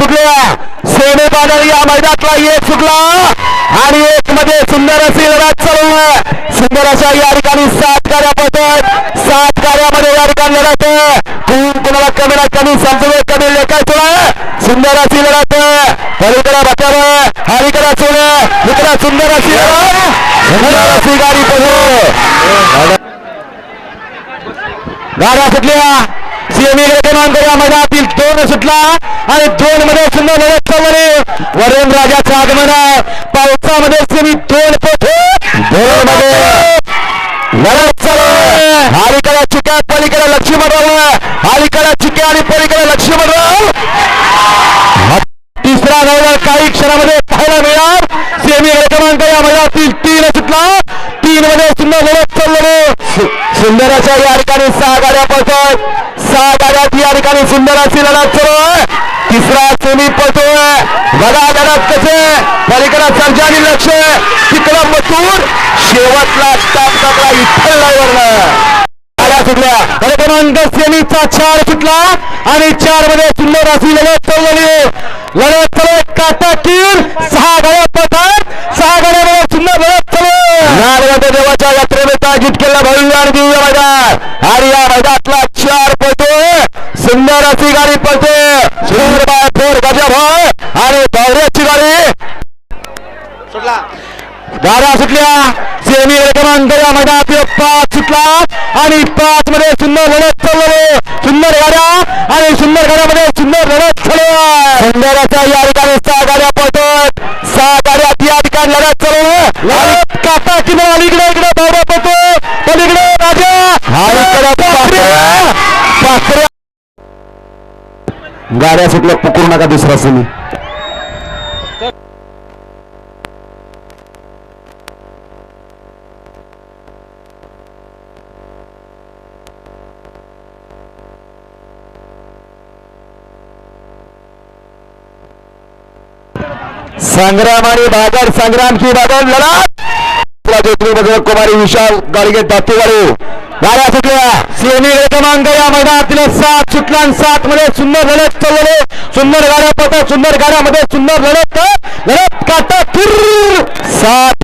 चुकल्या सोने बाजार या मैदानातला एक चुकला. आणि एक मध्ये सुंदर अशी लढत चालू सुंदर अशा या ठिकाणी सात कार्या पडतात सात कार्यामध्ये या ठिकाणी लढत कोण कोणाला कमी ना कमी समजून कमी लेखाय तुला. सुंदर अशी लढत आहे. पलीकडे बचाव अलीकडे सोने इकडे सुंदर अशी सुंदर अशी गाडी पडू गाड्या सुटल्या क्रमांक या मैदानातील दोन सुटला आणि दोन मध्ये सुंदर लढत चालली वरुण राजाचं आगमन. पावसामध्ये सेमी दोन पोठे दोन मध्ये लढत चालू. अलीकडे चिक्या पलीकडे लक्ष्मणराव अलीकडे चिक्या आणि पलीकडे लक्ष्मणराव तिसरा नवरा काही क्षणामध्ये पाहायला मिळणार. सेमी क्रमांक या मैदानातील तीन सुटला. तीन मध्ये सुंदर लढत चाललेले सुंदराच्या या ठिकाणी सहा गाड्या पळतात. सहा भागात या ठिकाणी सुंदर अशी लढत सुरू आहे. तिसरा सेमी पळतोय बघा लढत कसे? पलीकडे सर्जा लक्ष तिकडं मथूर. शेवटला स्टाप टाकला विठ्ठल ड्रायव्हरनं सुटल्या गाड्या क्रमांक सेमीचा चार सुटला आणि चारमध्ये सुंदर अशी लढत चाललेली लढत चालू काटा कीर सहा गाड्या पडतात सहा गाड्यामध्ये सुंदर लढत चालू देवाच्या यात्रेने आयोजित केला भविष्य आणि दिव्य मैदान. आणि या मैदानातला सुंदर अशी गाडी पळते. सुंदर बाय फोर गजब होय आणि बावऱ्याची गाडी. गाड्या सुटल्या. सेमी क्रमांक या मैदानातील पाच सुटला. आणि पाच मध्ये सुंदर लढत चाललेले सुंदर गाड्या आणि सुंदर गाड्यामध्ये सुंदर लढत चालू आहे. सुंदर अशा या ठिकाणी सहा गाड्या पळतात सहा गाड्यात या ठिकाणी लढत चालू आहे. लढत काटा किंवा अलीकडे इकडे बावरा पळतो पलीकडे राजा अलीकडे पाखऱ्या. पाखऱ्या. गाड्या सुटल्या पुकरू नका दुसरा सेमी. संग्राम आणि बाजार संग्राम की बाजार लढा. कुमारी विशाल गाडगे दातेवाडी गाड्या सुटल्या सेमी क्रमांक या मैदानातील सात सुटला आणि सात मध्ये सुंदर लढत चालले सुंदर गाड्या पडतात सुंदर गाड्यामध्ये सुंदर लढत. लढत काटा सात